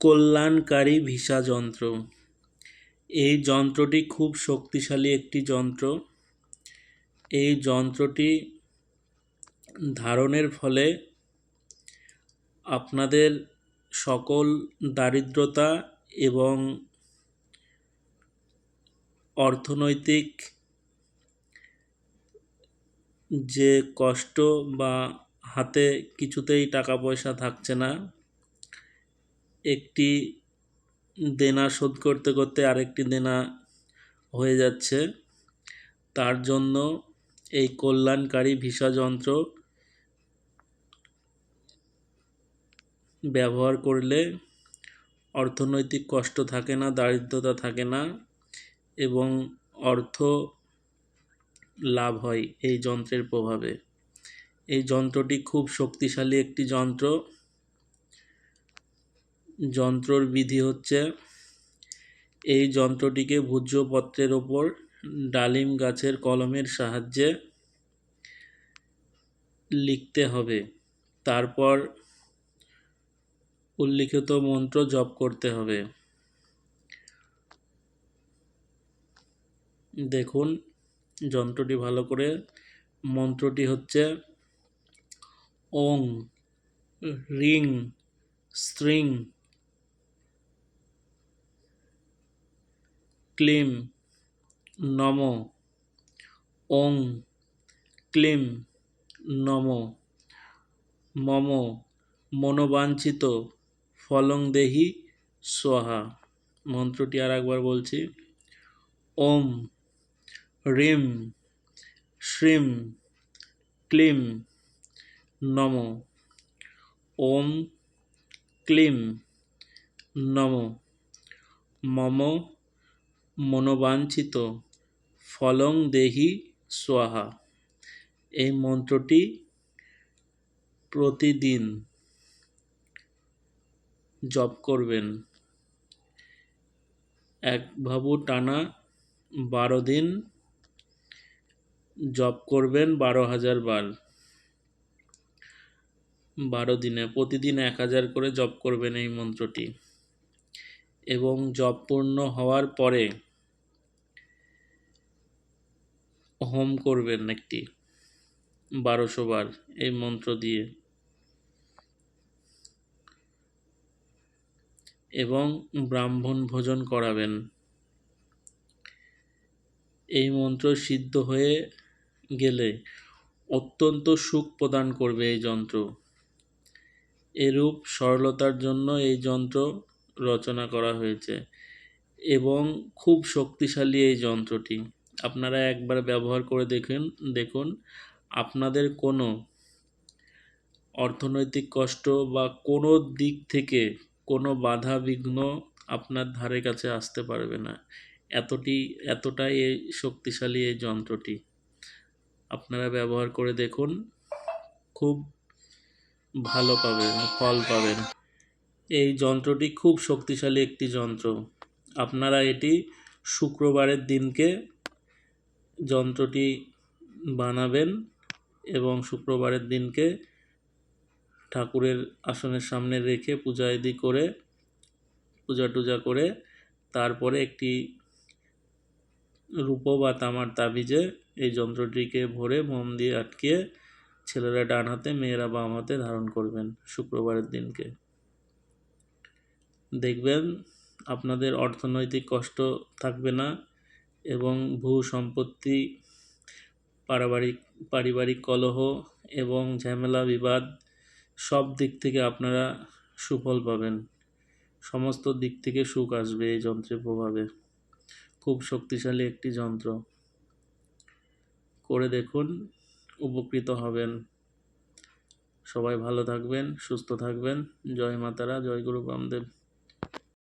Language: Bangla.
কল্যাণকারী ভিসা যন্ত্র। এই যন্ত্রটি খুব শক্তিশালী একটি যন্ত্র। এই যন্ত্রটি ধারণের ফলে আপনাদের সকল দারিদ্রতা এবং অর্থনৈতিক যে কষ্ট বা হাতে কিছুতেই টাকা পয়সা থাকছে না একটি দেনা শোধ করতে করতে আরেকটি দেনা হয়ে যাচ্ছে। তার জন্য এই কল্যাণকারী ভিসা যন্ত্র ব্যবহার করলে অর্থনৈতিক কষ্ট থাকে না, দারিদ্রতা থাকে না এবং অর্থ লাভ হয় এই যন্ত্রের প্রভাবে। এই যন্ত্রটি খুব শক্তিশালী একটি যন্ত্র। যন্ত্রর বিধি হচ্ছে, এই যন্ত্রটিকে ভূজ্যপত্রের ওপর ডালিম গাছের কলমের সাহায্যে লিখতে হবে। তারপর উল্লিখিত মন্ত্র জপ করতে হবে। দেখুন, যন্ত্রটি ভালো করে, মন্ত্রটি হচ্ছে ওং, রিং, স্ত্রিং ক্লিম, নম। ওং, ক্লিম, নম। মম, মনোবাঞ্ছিত ফলং দেহি সোহা। মন্ত্রটি আর একবার বলছি। ওম, রিম, শ্রিম, ক্লিম, নম। ওম, ক্লিম, নম। মম মনোবাঞ্ছিত। ফলং দেহি সোহা এই মন্ত্রটি প্রতিদিন জপ করবেন। এক ভাবু টানা বারো দিন জপ করবেন বারো হাজার বার। বারো দিনে প্রতিদিন এক হাজার করে জপ করবেন এই মন্ত্রটি। এবং জপ পূর্ণ হওয়ার পরে হোম করবেন একটি বারোশো বার এই মন্ত্র দিয়ে। এবং ব্রাহ্মণ ভোজন করাবেন। এই মন্ত্র সিদ্ধ হয়ে গেলে অত্যন্ত সুখ প্রদান করবে এই যন্ত্র। এরূপ সরলতার জন্য এই যন্ত্র রচনা করা হয়েছে এবং খুব শক্তিশালী এই যন্ত্রটি। আপনারা একবার ব্যবহার করে দেখুন দেখুন আপনাদের কোনো অর্থনৈতিক কষ্ট বা কোনো দিক থেকে কোনো বাধা বিঘ্ন আপনার ধারে কাছে আসতে পারবে না। এতটি, এতটাই এই শক্তিশালী এই যন্ত্রটি। আপনারা ব্যবহার করে দেখুন, খুব ভালো পাবেন, ফল পাবেন। এই যন্ত্রটি খুব শক্তিশালী একটি যন্ত্র। আপনারা এটি শুক্রবারের দিনকে যন্ত্রটি বানাবেন এবং শুক্রবারের দিনকে ঠাকুরের আসনের সামনে রেখে পূজা ইদি করে পূজা টুজা করে তারপরে একটি রূপো বা তামার তাবিজে এই যন্ত্রটিকে ভরে মোম দিয়ে আটকিয়ে ছেলেরা ডান হাতে, মেয়েরা বাম হাতে ধারণ করবেন শুক্রবারের দিনকে। দেখবেন আপনাদের অর্থনৈতিক কষ্ট থাকবে না এবং ভূ সম্পত্তি পারিবারিক পারিবারিক কলহ এবং ঝামেলা, বিবাদ সব দিক থেকে আপনারা সুফল পাবেন। সমস্ত দিক থেকে সুখ আসবে এই যন্ত্রের প্রভাবে। খুব শক্তিশালী একটি যন্ত্র। করে দেখুন, উপকৃত হবেন। সবাই ভালো থাকবেন, সুস্থ থাকবেন। জয় মাতারা, জয় গুরু বামদেব।